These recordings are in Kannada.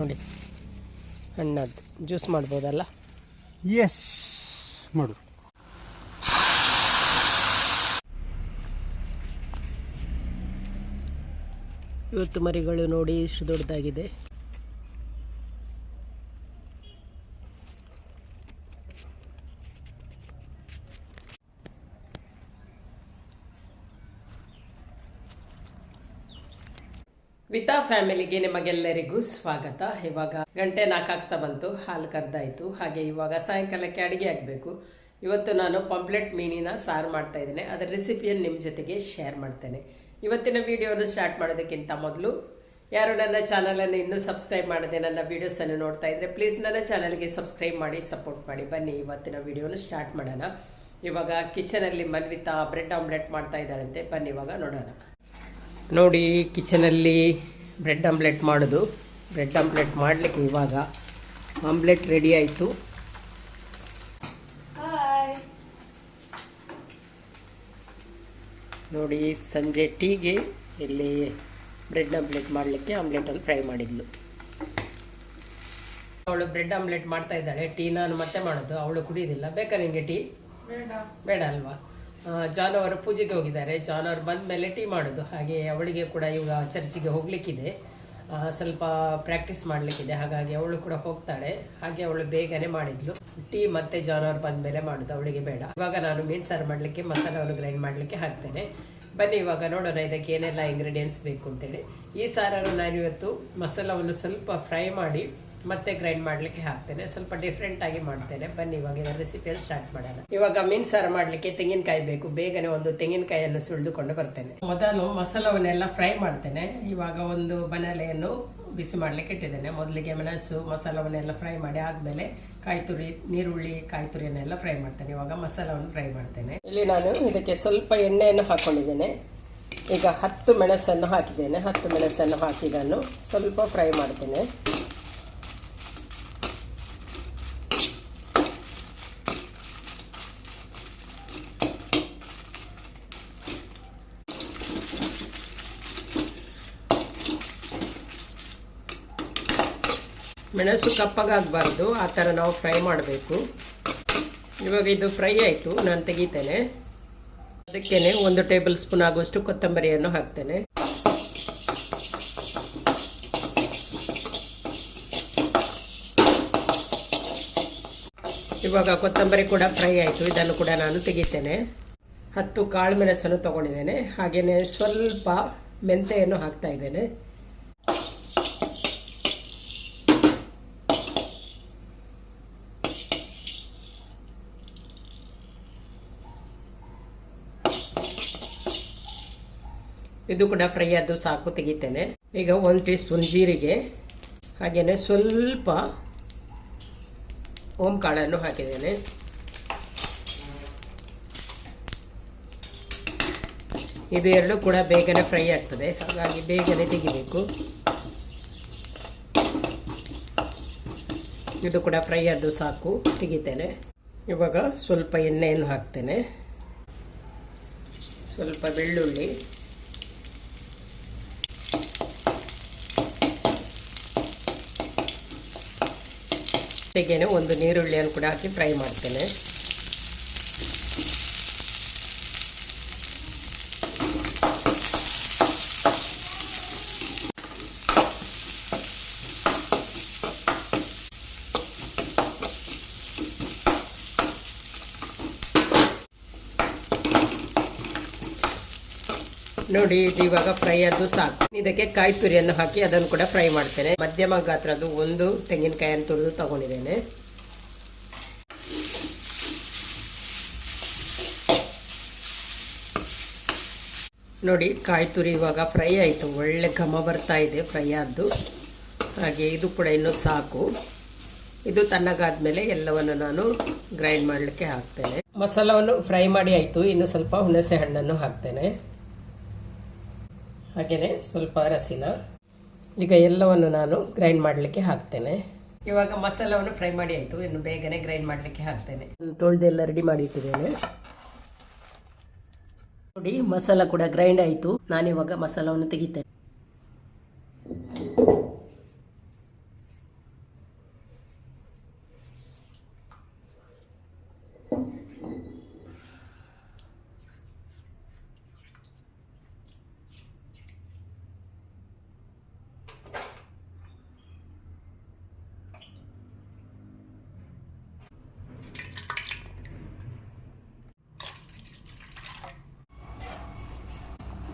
ನೋಡಿ. ಹಣ್ಣದ್ದು. ಜ್ಯೂಸ್ ಮಾಡ್ಬೋದಲ್ಲ? ಎಸ್ ಮಾಡು. ಇವತ್ತು ಮರಿಗಳು ನೋಡಿ ಇಷ್ಟು ದೊಡ್ಡದಾಗಿದೆ. ವಿತಾ ಫ್ಯಾಮಿಲಿಗೆ ನಿಮಗೆಲ್ಲರಿಗೂ ಸ್ವಾಗತ. ಇವಾಗ ಗಂಟೆ ನಾಲ್ಕಾಗ್ತಾ ಬಂತು, ಹಾಲು ಕರ್ದಾಯ್ತು. ಹಾಗೆ ಇವಾಗ ಸಾಯಂಕಾಲಕ್ಕೆ ಅಡುಗೆ ಆಗಬೇಕು. ಇವತ್ತು ನಾನು ಪಂಪ್ಲೆಟ್ ಮೀನಿನ ಸಾರು ಮಾಡ್ತಾ ಇದ್ದೇನೆ. ಅದರ ರೆಸಿಪಿಯನ್ನು ನಿಮ್ಮ ಜೊತೆಗೆ ಶೇರ್ ಮಾಡ್ತೇನೆ. ಇವತ್ತಿನ ವಿಡಿಯೋವನ್ನು ಸ್ಟಾರ್ಟ್ ಮಾಡೋದಕ್ಕಿಂತ ಮೊದಲು, ಯಾರು ನನ್ನ ಚಾನಲನ್ನು ಇನ್ನೂ ಸಬ್ಸ್ಕ್ರೈಬ್ ಮಾಡದೆ ನನ್ನ ವೀಡಿಯೋಸನ್ನು ನೋಡ್ತಾ ಇದ್ರೆ ಪ್ಲೀಸ್ ನನ್ನ ಚಾನಲ್ಗೆ ಸಬ್ಸ್ಕ್ರೈಬ್ ಮಾಡಿ, ಸಪೋರ್ಟ್ ಮಾಡಿ. ಬನ್ನಿ, ಇವತ್ತಿನ ವಿಡಿಯೋನ ಸ್ಟಾರ್ಟ್ ಮಾಡೋಣ. ಇವಾಗ ಕಿಚನಲ್ಲಿ ಮನ್ವಿತಾ ಬ್ರೆಡ್ ಆಮ್ಲೆಟ್ ಮಾಡ್ತಾ ಇದ್ದಾಳಂತೆ. ಬನ್ನಿ, ಇವಾಗ ನೋಡೋಣ. ನೋಡಿ ಕಿಚನಲ್ಲಿ ಬ್ರೆಡ್ ಆಮ್ಲೆಟ್ ಮಾಡೋದು. ಬ್ರೆಡ್ ಆಮ್ಲೆಟ್ ಮಾಡಲಿಕ್ಕೆ ಇವಾಗ ಆಮ್ಲೆಟ್ ರೆಡಿ ಆಯಿತು. ನೋಡಿ ಸಂಜೆ ಟೀಗೆ ಇಲ್ಲಿ ಬ್ರೆಡ್ ಆಮ್ಲೆಟ್ ಮಾಡಲಿಕ್ಕೆ ಆಮ್ಲೆಟಲ್ಲಿ ಫ್ರೈ ಮಾಡಿದ್ಲು. ಅವಳು ಬ್ರೆಡ್ ಆಮ್ಲೆಟ್ ಮಾಡ್ತಾ ಇದ್ದಾಳೆ. ಟೀ ನಾನು ಮತ್ತೆ ಮಾಡೋದು. ಅವಳು ಕುಡಿಯೋದಿಲ್ಲ. ಬೇಕಾ ನಿಮಗೆ ಟೀ? ಬೇಡ ಅಲ್ವಾ? ಜಾನ್ ಅವರು ಪೂಜೆಗೆ ಹೋಗಿದ್ದಾರೆ. ಜಾನ್ ಅವರು ಬಂದ ಮೇಲೆ ಟೀ ಮಾಡೋದು. ಹಾಗೆ ಅವಳಿಗೆ ಕೂಡ ಇವಾಗ ಚರ್ಚಿಗೆ ಹೋಗ್ಲಿಕ್ಕಿದೆ. ಸ್ವಲ್ಪ ಪ್ರಾಕ್ಟೀಸ್ ಮಾಡಲಿಕ್ಕಿದೆ. ಹಾಗಾಗಿ ಅವಳು ಕೂಡ ಹೋಗ್ತಾಳೆ. ಹಾಗೆ ಅವಳು ಬೇಗನೆ ಮಾಡಿದ್ಲು. ಟೀ ಮತ್ತೆ ಜಾನ್ ಬಂದ ಮೇಲೆ ಮಾಡೋದು. ಅವಳಿಗೆ ಬೇಡ. ಇವಾಗ ನಾನು ಮೀನು ಸಾರು ಮಾಡಲಿಕ್ಕೆ ಮಸಾಲವನ್ನು ಗ್ರೈಂಡ್ ಮಾಡಲಿಕ್ಕೆ ಹಾಕ್ತೇನೆ. ಬನ್ನಿ ಇವಾಗ ನೋಡೋಣ ಇದಕ್ಕೆ ಏನೆಲ್ಲ ಇಂಗ್ರೀಡಿಯೆಂಟ್ಸ್ ಬೇಕು ಅಂತೇಳಿ. ಈ ಸಾರನ್ನು ನಾನು ಇವತ್ತು ಮಸಾಲವನ್ನು ಸ್ವಲ್ಪ ಫ್ರೈ ಮಾಡಿ ಮತ್ತೆ ಗ್ರೈಂಡ್ ಮಾಡ್ಲಿಕ್ಕೆ ಹಾಕ್ತೇನೆ. ಸ್ವಲ್ಪ ಡಿಫ್ರೆಂಟ್ ಆಗಿ ಮಾಡ್ತೇನೆ. ಬನ್ನಿ, ಇವಾಗ ಇದರ ರೆಸಿಪಿಯನ್ನು ಸ್ಟಾರ್ಟ್ ಮಾಡೋಣ. ಇವಾಗ ಮೀನ್ ಸಾರು ಮಾಡ್ಲಿಕ್ಕೆ ತೆಂಗಿನಕಾಯಿ ಬೇಕು. ಬೇಗನೆ ಒಂದು ತೆಂಗಿನಕಾಯಿಯನ್ನು ಸುಳಿದುಕೊಂಡು ಬರ್ತೇನೆ. ಮೊದಲು ಮಸಾಲವನ್ನೆಲ್ಲ ಫ್ರೈ ಮಾಡ್ತೇನೆ. ಇವಾಗ ಒಂದು ಬನಾಲೆಯನ್ನು ಬಿಸಿ ಮಾಡ್ಲಿಕ್ಕೆ ಇಟ್ಟಿದ್ದೇನೆ. ಮೊದಲಿಗೆ ಮೆಣಸು, ಮಸಾಲವನ್ನೆಲ್ಲ ಫ್ರೈ ಮಾಡಿ ಆದ್ಮೇಲೆ ಕಾಯಿ ತುರಿ ನೀರುಳ್ಳಿ ಕಾಯಿ ತುರಿಯನ್ನೆಲ್ಲ ಫ್ರೈ ಮಾಡ್ತೇನೆ. ಇವಾಗ ಮಸಾಲವನ್ನು ಫ್ರೈ ಮಾಡ್ತೇನೆ. ಇಲ್ಲಿ ನಾನು ಇದಕ್ಕೆ ಸ್ವಲ್ಪ ಎಣ್ಣೆಯನ್ನು ಹಾಕೊಂಡಿದ್ದೇನೆ. ಈಗ ಹತ್ತು ಮೆಣಸನ್ನು ಹಾಕಿದ್ದೇನೆ. ಹತ್ತು ಮೆಣಸನ್ನು ಹಾಕಿದನ್ನು ಸ್ವಲ್ಪ ಫ್ರೈ ಮಾಡ್ತೇನೆ. ಮೆಣಸು ಕಪ್ಪಗಾಗಬಾರ್ದು ಆ ಥರ ನಾವು ಫ್ರೈ ಮಾಡಬೇಕು. ಇವಾಗ ಇದು ಫ್ರೈ ಆಯಿತು, ನಾನು ತೆಗಿತೇನೆ. ಅದಕ್ಕೇನೆ ಒಂದು ಟೇಬಲ್ ಸ್ಪೂನ್ ಆಗುವಷ್ಟು ಕೊತ್ತಂಬರಿಯನ್ನು ಹಾಕ್ತೇನೆ. ಇವಾಗ ಕೊತ್ತಂಬರಿ ಕೂಡ ಫ್ರೈ ಆಯಿತು, ಇದನ್ನು ಕೂಡ ನಾನು ತೆಗಿತೇನೆ. ಹತ್ತು ಕಾಳು ಮೆಣಸನ್ನು ತಗೊಂಡಿದ್ದೇನೆ ಹಾಗೆಯೇ ಸ್ವಲ್ಪ ಮೆಂತೆಯನ್ನು ಹಾಕ್ತಾ ಇದ್ದೇನೆ. ಇದು ಕೂಡ ಫ್ರೈ ಆದ್ದು ಸಾಕು ತೆಗಿತೇನೆ. ಈಗ ಒಂದು ಟೀ ಸ್ಪೂನ್ ಜೀರಿಗೆ ಹಾಗೆಯೇ ಸ್ವಲ್ಪ ಓಂ ಕಾಳನ್ನು ಹಾಕಿದ್ದೇನೆ. ಇದು ಎರಡು ಕೂಡ ಬೇಗನೆ ಫ್ರೈ ಆಗ್ತದೆ, ಹಾಗಾಗಿ ಬೇಗನೆ ತೆಗಿಬೇಕು. ಇದು ಕೂಡ ಫ್ರೈ ಆದ್ದು ಸಾಕು ತೆಗಿತೇನೆ. ಇವಾಗ ಸ್ವಲ್ಪ ಎಣ್ಣೆಯನ್ನು ಹಾಕ್ತೇನೆ. ಸ್ವಲ್ಪ ಬೆಳ್ಳುಳ್ಳಿ ಜೊತೆಗೇನೆ ಒಂದು ನೀರುಳ್ಳಿಯನ್ನು ಕೂಡ ಹಾಕಿ ಫ್ರೈ ಮಾಡ್ತೇನೆ. ನೋಡಿ, ಇದು ಇವಾಗ ಫ್ರೈ ಅದು ಸಾಕು. ಇದಕ್ಕೆ ಕಾಯಿ ತುರಿಯನ್ನು ಹಾಕಿ ಅದನ್ನು ಕೂಡ ಫ್ರೈ ಮಾಡ್ತೇನೆ. ಮಧ್ಯಮ ಗಾತ್ರದ್ದು ಒಂದು ತೆಂಗಿನಕಾಯಿಯನ್ನು ತುರಿದು ತಗೊಂಡಿದ್ದೇನೆ. ನೋಡಿ, ಕಾಯಿ ತುರಿ ಇವಾಗ ಫ್ರೈ ಆಯಿತು. ಒಳ್ಳೆ ಘಮ ಬರ್ತಾ ಇದೆ ಫ್ರೈ ಆದ್ದು. ಹಾಗೆ ಇದು ಕೂಡ ಇನ್ನೂ ಸಾಕು. ಇದು ತಣ್ಣಗಾದ್ಮೇಲೆ ಎಲ್ಲವನ್ನು ನಾನು ಗ್ರೈಂಡ್ ಮಾಡಲಿಕ್ಕೆ ಹಾಕ್ತೇನೆ. ಮಸಾಲವನ್ನು ಫ್ರೈ ಮಾಡಿ ಆಯಿತು. ಇನ್ನು ಸ್ವಲ್ಪ ಹುಣಸೆ ಹಣ್ಣನ್ನು ಹಾಕ್ತೇನೆ. ಹಾಗೆಯೇ ಸ್ವಲ್ಪ ಅರಸಿನ ಈಗ ಎಲ್ಲವನ್ನು ನಾನು ಗ್ರೈಂಡ್ ಮಾಡಲಿಕ್ಕೆ ಹಾಕ್ತೇನೆ. ಇವಾಗ ಮಸಾಲವನ್ನು ಫ್ರೈ ಮಾಡಿ ಆಯಿತು. ಇನ್ನು ಬೇಗನೆ ಗ್ರೈಂಡ್ ಮಾಡಲಿಕ್ಕೆ ಹಾಕ್ತೇನೆ. ತೊಳೆದೆಲ್ಲ ರೆಡಿ ಮಾಡಿ ಇಟ್ಟಿದ್ದೇನೆ. ನೋಡಿ ಮಸಾಲ ಕೂಡ ಗ್ರೈಂಡ್ ಆಯಿತು. ನಾನಿವಾಗ ಮಸಾಲವನ್ನು ತೆಗಿತೇನೆ.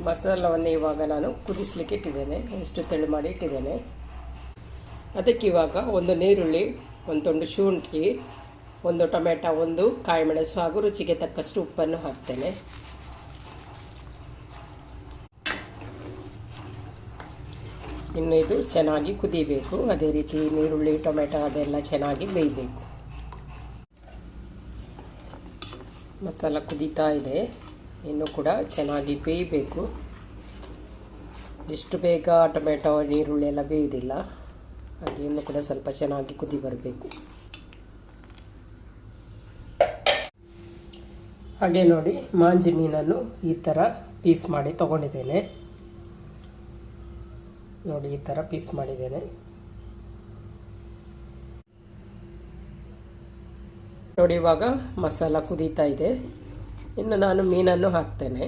ಮಸಾಲವನ್ನು ಇವಾಗ ನಾನು ಕುದಿಸ್ಲಿಕ್ಕೆ ಇಟ್ಟಿದ್ದೇನೆ. ಇಷ್ಟು ತೆಳು ಮಾಡಿ ಇಟ್ಟಿದ್ದೇನೆ. ಅದಕ್ಕೆ ಇವಾಗ ಒಂದು ನೀರುಳ್ಳಿ ಒಂದು ತುಂಡು ಶುಂಠಿ, ಒಂದು ಟೊಮೆಟೊ, ಒಂದು ಕಾಯಿ ಮೆಣಸು ಹಾಗೂ ರುಚಿಗೆ ತಕ್ಕಷ್ಟು ಉಪ್ಪನ್ನು ಹಾಕ್ತೇನೆ. ಇನ್ನು ಇದು ಚೆನ್ನಾಗಿ ಕುದಿಬೇಕು. ಅದೇ ರೀತಿ ನೀರುಳ್ಳಿ ಟೊಮೆಟೊ ಅದೆಲ್ಲ ಚೆನ್ನಾಗಿ ಬೇಯಬೇಕು. ಮಸಾಲ ಕುದೀತಾ ಇದೆ. ಇನ್ನು ಕೂಡ ಚೆನ್ನಾಗಿ ಬೇಯಬೇಕು. ಎಷ್ಟು ಬೇಗ ಟೊಮೆಟೊ ನೀರುಳ್ಳಿ ಎಲ್ಲ ಬೇಯುವುದಿಲ್ಲ ಹಾಗೆ ಇನ್ನೂ ಕೂಡ ಸ್ವಲ್ಪ ಚೆನ್ನಾಗಿ ಕುದಿ ಬರಬೇಕು. ಹಾಗೆ ನೋಡಿ, ಮಾಂಜಿ ಮೀನನ್ನು ಈ ಥರ ಪೀಸ್ ಮಾಡಿ ತೊಗೊಂಡಿದ್ದೇನೆ. ನೋಡಿ, ಈ ಥರ ಪೀಸ್ ಮಾಡಿದ್ದೇನೆ. ನೋಡಿ, ಇವಾಗ ಮಸಾಲ ಕುದೀತಾ ಇದೆ. ಇನ್ನು ನಾನು ಮೀನನ್ನು ಹಾಕ್ತೇನೆ.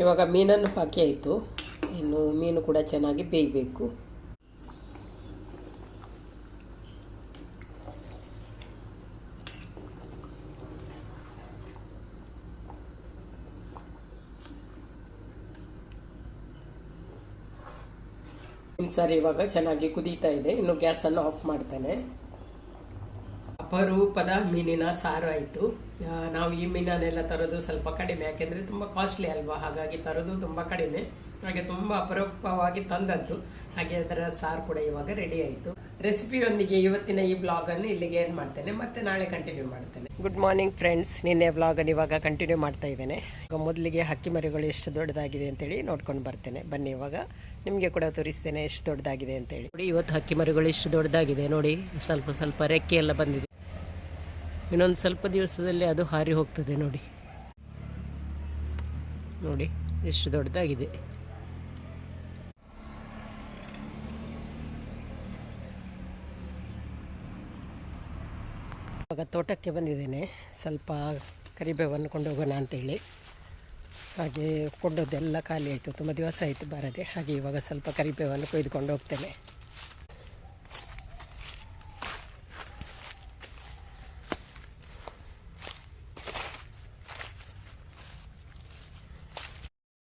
ಇವಾಗ ಮೀನನ್ನು ಹಾಕಿ ಆಯಿತು. ಇನ್ನು ಮೀನು ಕೂಡ ಚೆನ್ನಾಗಿ ಬೇಯಬೇಕು. ಸರಿ, ಇವಾಗ ಚೆನ್ನಾಗಿ ಕುದೀತಾ ಇದೆ. ಇನ್ನು ಗ್ಯಾಸನ್ನು ಆಫ್ ಮಾಡ್ತೇನೆ. ಅಪರೂಪದ ಮೀನಿನ ಸಾರು ಆಯಿತು. ನಾವು ಈ ಮೀನನ್ನೆಲ್ಲ ತರೋದು ಸ್ವಲ್ಪ ಕಡಿಮೆ, ಯಾಕೆಂದರೆ ತುಂಬ ಕಾಸ್ಟ್ಲಿ ಅಲ್ವಾ? ಹಾಗಾಗಿ ತರೋದು ತುಂಬ ಕಡಿಮೆ. ಹಾಗೆ ತುಂಬ ಅಪರೂಪವಾಗಿ ತಂದದ್ದು. ಹಾಗೆ ಅದರ ಸಾರು ಕೂಡ ಇವಾಗ ರೆಡಿ ಆಯಿತು. ರೆಸಿಪಿಯೊಂದಿಗೆ ಇವತ್ತಿನ ಈ ಬ್ಲಾಗನ್ನು ಇಲ್ಲಿಗೆ ಏನು ಮಾಡ್ತೇನೆ. ಮತ್ತೆ ನಾಳೆ ಕಂಟಿನ್ಯೂ ಮಾಡ್ತೇನೆ. ಗುಡ್ ಮಾರ್ನಿಂಗ್ ಫ್ರೆಂಡ್ಸ್ ನಿನ್ನೆ ವ್ಲಾಗನ್ನು ಇವಾಗ ಕಂಟಿನ್ಯೂ ಮಾಡ್ತಾ ಇದ್ದೇನೆ. ಈಗ ಮೊದಲಿಗೆ ಹಕ್ಕಿ ಮರಿಗಳು ಎಷ್ಟು ದೊಡ್ಡದಾಗಿದೆ ಅಂತೇಳಿ ನೋಡ್ಕೊಂಡು ಬರ್ತೇನೆ. ಬನ್ನಿ ಇವಾಗ ನಿಮಗೆ ಕೂಡ ತೋರಿಸ್ತೇನೆ ಎಷ್ಟು ದೊಡ್ಡದಾಗಿದೆ ಅಂತೇಳಿ. ನೋಡಿ, ಇವತ್ತು ಹಕ್ಕಿ ಮರಿಗಳು ಎಷ್ಟು ದೊಡ್ಡದಾಗಿದೆ ನೋಡಿ. ಸ್ವಲ್ಪ ಸ್ವಲ್ಪ ರೆಕ್ಕೆ ಎಲ್ಲ ಬಂದಿದೆ. ಇನ್ನೊಂದು ಸ್ವಲ್ಪ ದಿವಸದಲ್ಲಿ ಅದು ಹಾರಿ ಹೋಗ್ತದೆ ನೋಡಿ. ನೋಡಿ, ಎಷ್ಟು ದೊಡ್ಡದಾಗಿದೆ. ಇವಾಗ ತೋಟಕ್ಕೆ ಬಂದಿದ್ದೇನೆ. ಸ್ವಲ್ಪ ಕರಿಬೇವನ್ನು ಕೊಂಡೋಗೋಣ ಅಂತೇಳಿ. ಹಾಗೆ ಕೊಂಡೋದೆಲ್ಲ ಖಾಲಿ ಆಯಿತು. ತುಂಬ ದಿವಸ ಆಯಿತು ಬರದೆ. ಹಾಗೆ ಇವಾಗ ಸ್ವಲ್ಪ ಕರಿಬೇವನ್ನು ಕೊಯ್ದುಕೊಂಡು ಹೋಗ್ತೇನೆ.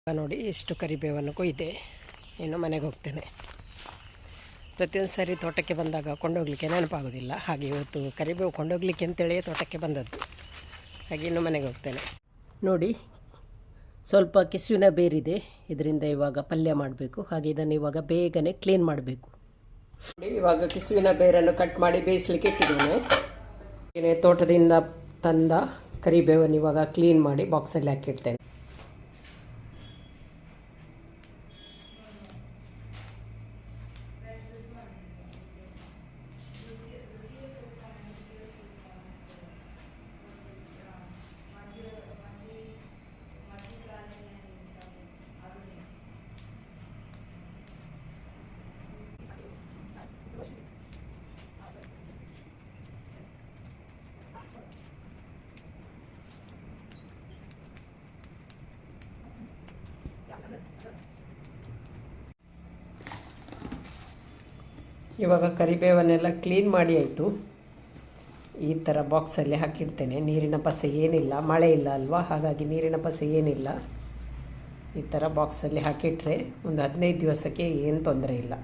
ನೋಡಿ ಎಷ್ಟು ಕರಿಬೇವನ್ನು ಕೊಯ್ದೆ. ಇನ್ನು ಮನೆಗೆ ಹೋಗ್ತೇನೆ. ಪ್ರತಿಯೊಂದು ಸಾರಿ ತೋಟಕ್ಕೆ ಬಂದಾಗ ಕೊಂಡೋಗ್ಲಿಕ್ಕೆ ನೆನಪಾಗೋದಿಲ್ಲ. ಹಾಗೆ ಇವತ್ತು ಕರಿಬೇವು ಕೊಂಡೋಗ್ಲಿಕ್ಕೆ ಅಂತೇಳಿ ತೋಟಕ್ಕೆ ಬಂದದ್ದು. ಹಾಗೆ ಇನ್ನು ಮನೆಗೆ ಹೋಗ್ತೇನೆ. ನೋಡಿ, ಸ್ವಲ್ಪ ಕಿಸುವಿನ ಬೇರಿದೆ. ಇದರಿಂದ ಇವಾಗ ಪಲ್ಯ ಮಾಡಬೇಕು. ಹಾಗೆ ಇದನ್ನು ಇವಾಗ ಬೇಗನೆ ಕ್ಲೀನ್ ಮಾಡಬೇಕು. ನೋಡಿ, ಇವಾಗ ಕಿಸುವಿನ ಬೇರನ್ನು ಕಟ್ ಮಾಡಿ ಬೇಯಿಸ್ಲಿಕ್ಕೆ ಇಟ್ಟಿದ್ದೇನೆ. ತೋಟದಿಂದ ತಂದ ಕರಿಬೇವನ್ನು ಇವಾಗ ಕ್ಲೀನ್ ಮಾಡಿ ಬಾಕ್ಸಲ್ಲಿ ಹಾಕಿಡ್ತೇನೆ. ಇವಾಗ ಕರಿಬೇವನ್ನೆಲ್ಲ ಕ್ಲೀನ್ ಮಾಡಿ ಆಯಿತು. ಈ ಥರ ಬಾಕ್ಸಲ್ಲಿ ಹಾಕಿಡ್ತೇನೆ. ನೀರಿನ ಪಸೆ ಏನಿಲ್ಲ, ಮಳೆ ಇಲ್ಲ ಅಲ್ವಾ? ಹಾಗಾಗಿ ನೀರಿನ ಪಸೆ ಏನಿಲ್ಲ. ಈ ಥರ ಬಾಕ್ಸಲ್ಲಿ ಹಾಕಿಟ್ರೆ ಒಂದು ಹದಿನೈದು ದಿವಸಕ್ಕೆ ಏನು ತೊಂದರೆ ಇಲ್ಲ.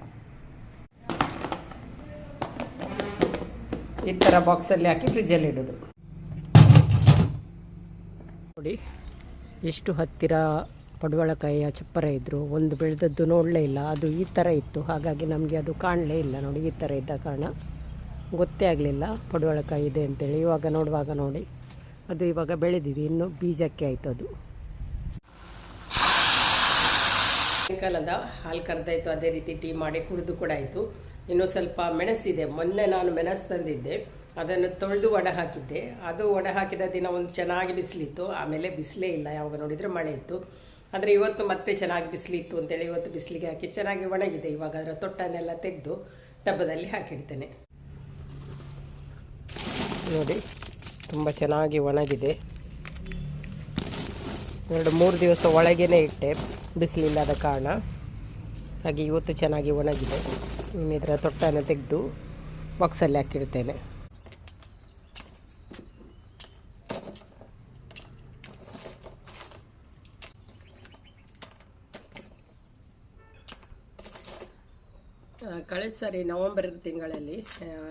ಈ ಥರ ಬಾಕ್ಸಲ್ಲಿ ಹಾಕಿ ಫ್ರಿಜ್ಜಲ್ಲಿ ಇಡೋದು. ನೋಡಿ ಎಷ್ಟು ಹತ್ತಿರ ಪಡವಳಕಾಯಿಯ ಚಪ್ಪರ ಇದ್ದರು ಒಂದು ಬೆಳೆದದ್ದು ನೋಡಲೇ ಇಲ್ಲ, ಅದು ಈ ಥರ ಇತ್ತು, ಹಾಗಾಗಿ ನಮಗೆ ಅದು ಕಾಣಲೇ ಇಲ್ಲ ನೋಡಿ, ಈ ಥರ ಇದ್ದ ಕಾರಣ. ಗೊತ್ತೇ ಆಗಲಿಲ್ಲ ಪಡುವಳಕಾಯಿ ಇದೆ ಅಂತೇಳಿ, ಇವಾಗ ನೋಡುವಾಗ ನೋಡಿ, ಅದು ಇವಾಗ ಬೆಳೆದಿದೆ, ಇನ್ನು ಬೀಜಕ್ಕೆ ಆಯಿತು ಅದು. ಸಾಯಂಕಾಲದ ಹಾಲು ಕರೆದಾಯಿತು, ಅದೇ ರೀತಿ ಟೀ ಮಾಡಿ ಕುಡಿದು ಕೂಡ ಆಯಿತು. ಇನ್ನು ಸ್ವಲ್ಪ ಮೆಣಸಿದೆ, ಮೊನ್ನೆ ನಾನು ಮೆಣಸು ತಂದಿದ್ದೆ, ಅದನ್ನು ತೊಳೆದು ಒಡೆ ಹಾಕಿದ್ದೆ. ಅದು ಒಡೆ ಹಾಕಿದ ದಿನ ಒಂದು ಚೆನ್ನಾಗಿ ಬಿಸಿಲಿತ್ತು, ಆಮೇಲೆ ಬಿಸಿಲೇ ಇಲ್ಲ, ಯಾವಾಗ ನೋಡಿದರೆ ಮಳೆ ಇತ್ತು. ಆದರೆ ಇವತ್ತು ಮತ್ತೆ ಚೆನ್ನಾಗಿ ಬಿಸಿಲಿತ್ತು ಅಂತೇಳಿ ಇವತ್ತು ಬಿಸಿಲಿಗೆ ಹಾಕಿ ಚೆನ್ನಾಗಿ ಒಣಗಿದೆ. ಇವಾಗ ಅದರ ತೊಟ್ಟನ್ನೆಲ್ಲ ತೆಗೆದು ಡಬ್ಬದಲ್ಲಿ ಹಾಕಿಡ್ತೇನೆ. ನೋಡಿ, ತುಂಬ ಚೆನ್ನಾಗಿ ಒಣಗಿದೆ. ಎರಡು ಮೂರು ದಿವಸ ಒಳಗೇ ಇಟ್ಟೆ ಬಿಸಿಲಿಲ್ಲದ ಕಾರಣ. ಹಾಗೆ ಇವತ್ತು ಚೆನ್ನಾಗಿ ಒಣಗಿದೆ. ಇದರ ತೊಟ್ಟನ್ನು ತೆಗೆದು ಬಾಕ್ಸಲ್ಲಿ ಹಾಕಿಡ್ತೇನೆ ಆ, ಕಳೆದ ಸರಿ ನವಂಬರ್ ತಿಂಗಳಲ್ಲಿ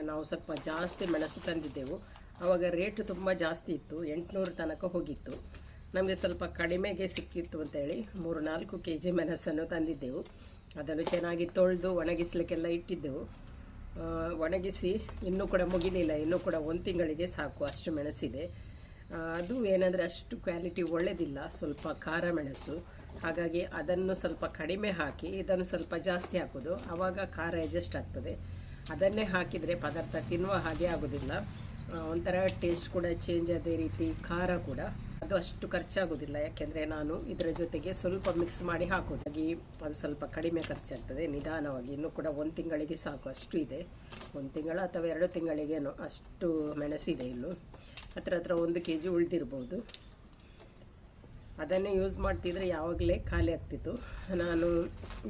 ನಾವು ಸ್ವಲ್ಪ ಜಾಸ್ತಿ ಮೆಣಸು ತಂದಿದ್ದೆವು. ಆವಾಗ ರೇಟ್ ತುಂಬ ಜಾಸ್ತಿ ಇತ್ತು, ಎಂಟುನೂರು ತನಕ ಹೋಗಿತ್ತು. ನಮಗೆ ಸ್ವಲ್ಪ ಕಡಿಮೆಗೆ ಸಿಕ್ಕಿತ್ತು ಅಂತೇಳಿ ಮೂರು ನಾಲ್ಕು ಕೆ ಜಿ ಮೆಣಸನ್ನು ತಂದಿದ್ದೆವು. ಅದನ್ನು ಚೆನ್ನಾಗಿ ತೊಳೆದು ಒಣಗಿಸ್ಲಿಕ್ಕೆಲ್ಲ ಇಟ್ಟಿದ್ದೆವು. ಒಣಗಿಸಿ ಇನ್ನೂ ಕೂಡ ಮುಗಿಲಿಲ್ಲ. ಇನ್ನೂ ಕೂಡ ಒಂದು ತಿಂಗಳಿಗೆ ಸಾಕು ಅಷ್ಟು ಮೆಣಸಿದೆ. ಅದು ಏನಂದರೆ ಅಷ್ಟು ಕ್ವಾಲಿಟಿ ಒಳ್ಳೆಯದಿಲ್ಲ ಸ್ವಲ್ಪ ಖಾರ ಮೆಣಸು. ಹಾಗಾಗಿ ಅದನ್ನು ಸ್ವಲ್ಪ ಕಡಿಮೆ ಹಾಕಿ, ಇದನ್ನು ಸ್ವಲ್ಪ ಜಾಸ್ತಿ ಹಾಕೋದು ಆವಾಗ ಖಾರ ಅಡ್ಜಸ್ಟ್ ಆಗ್ತದೆ. ಅದನ್ನೇ ಹಾಕಿದರೆ ಪದಾರ್ಥ ತಿನ್ನುವ ಹಾಗೆ ಆಗೋದಿಲ್ಲ. ಒಂಥರ ಟೇಸ್ಟ್ ಕೂಡ ಚೇಂಜ್ ಅದೇ ರೀತಿ, ಖಾರ ಕೂಡ. ಅದು ಅಷ್ಟು ಖರ್ಚಾಗೋದಿಲ್ಲ. ಯಾಕೆಂದರೆ ನಾನು ಇದರ ಜೊತೆಗೆ ಸ್ವಲ್ಪ ಮಿಕ್ಸ್ ಮಾಡಿ ಹಾಕೋದು ಹಾಗೆ ಅದು ಸ್ವಲ್ಪ ಕಡಿಮೆ ಖರ್ಚಾಗ್ತದೆ. ನಿಧಾನವಾಗಿ ಇನ್ನೂ ಕೂಡ ಒಂದು ತಿಂಗಳಿಗೆ ಸಾಕು, ಅಷ್ಟು ಇದೆ. ಒಂದು ತಿಂಗಳ ಅಥವಾ ಎರಡು ತಿಂಗಳಿಗೇನೋ ಅಷ್ಟು ಮೆಣಸಿದೆ ಇನ್ನು. ಹತ್ರ ಹತ್ರ ಒಂದು ಕೆ ಜಿ ಉಳಿದಿರ್ಬೋದು. ಅದನ್ನೇ ಯೂಸ್ ಮಾಡ್ತಿದ್ರೆ ಯಾವಾಗಲೇ ಖಾಲಿ ಆಗ್ತಿತ್ತು. ನಾನು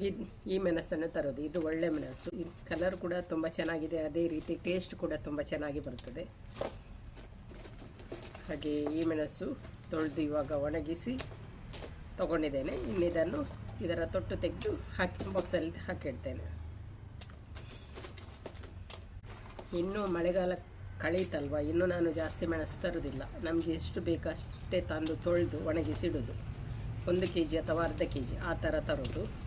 ಇದು ಈ ಮೆಣಸನ್ನು ತರೋದು, ಇದು ಒಳ್ಳೆ ಮೆಣಸು. ಕಲರ್ ಕೂಡ ತುಂಬ ಚೆನ್ನಾಗಿದೆ, ಅದೇ ರೀತಿ ಟೇಸ್ಟ್ ಕೂಡ ತುಂಬ ಚೆನ್ನಾಗಿ ಬರ್ತದೆ. ಹಾಗೆ ಈ ಮೆಣಸು ತೊಳೆದು ಇವಾಗ ಒಣಗಿಸಿ ತಗೊಂಡಿದ್ದೇನೆ. ಇನ್ನಿದನ್ನು ಇದರ ತೊಟ್ಟು ತೆಗೆದು ಹಾಕಿ ಬಾಕ್ಸಲ್ಲಿ ಹಾಕಿಡ್ತೇನೆ. ಇನ್ನು ಮಳೆಗಾಲ ಕಳೀತಲ್ವ? ಇನ್ನು ನಾನು ಜಾಸ್ತಿ ಮೆಣಸು ತರೋದಿಲ್ಲ. ನಮಗೆ ಎಷ್ಟು ಬೇಕು ಅಷ್ಟೇ ತಂದು ತೊಳೆದು ಒಣಗಿಸಿಡೋದು. ಒಂದು ಕೆ ಜಿ ಅಥವಾ ಅರ್ಧ ಕೆ ಜಿ ಆ ಥರ ತರೋದು.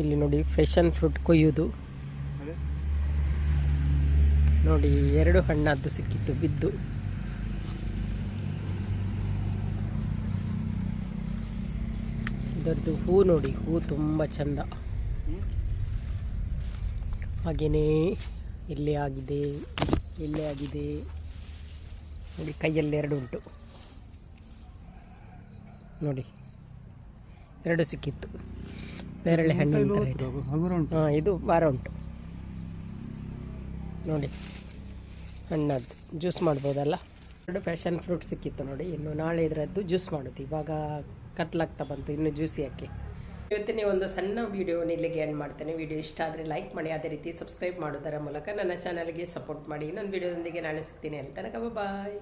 ಇಲ್ಲಿ ನೋಡಿ ಫ್ರೆಶನ್ ಫ್ರೂಟ್ ಕೊಯ್ಯೋದು ನೋಡಿ ಎರಡು ಹಣ್ಣಾದ್ದು ಸಿಕ್ಕಿತ್ತು ಬಿದ್ದು. ಇದರದ್ದು ಹೂ ನೋಡಿ ಹೂ ತುಂಬ ಚಂದ. ಹಾಗೆಯೇ ಇಲ್ಲೇ ಆಗಿದೆ ಇಲ್ಲೇ ಆಗಿದೆ. ನೋಡಿ ಕೈಯಲ್ಲಿ ಎರಡು ಉಂಟು. ನೋಡಿ ಎರಡು ಸಿಕ್ಕಿತ್ತು. ನೇರಳೆ ಹಣ್ಣು ಇದು. ಹಾಂ ಇದು ವಾರ ಉಂಟು. ನೋಡಿ ಹಣ್ಣದ್ದು ಜ್ಯೂಸ್ ಮಾಡ್ಬೋದಲ್ಲ? ಎರಡು ಫ್ಯಾಷನ್ ಫ್ರೂಟ್ ಸಿಕ್ಕಿತ್ತು ನೋಡಿ ಇನ್ನು ನಾಳೆ ಇದರದ್ದು ಜ್ಯೂಸ್ ಮಾಡೋದು. ಇವಾಗ ಕತ್ಲಾಗ್ತಾ ಬಂತು ಇನ್ನು ಜ್ಯೂಸಿ ಯಾಕೆ? ಇವತ್ತಿನ ಒಂದು ಸಣ್ಣ ವೀಡಿಯೋನ ಇಲ್ಲಿಗೆ ಎಂಡ್ ಮಾಡ್ತೇನೆ. ವಿಡಿಯೋ ಇಷ್ಟ ಆದರೆ ಲೈಕ್ ಮಾಡಿ ಅದೇ ರೀತಿ ಸಬ್ಸ್ಕ್ರೈಬ್ ಮಾಡೋದರ ಮೂಲಕ ನನ್ನ ಚಾನಲ್ಗೆ ಸಪೋರ್ಟ್ ಮಾಡಿ. ಇನ್ನೊಂದು ವೀಡಿಯೋದೊಂದಿಗೆ ನಾಳೆ ಸಿಗ್ತೀನಿ. ಅಲ್ಲಿ ತನಕ ಬಾಯ್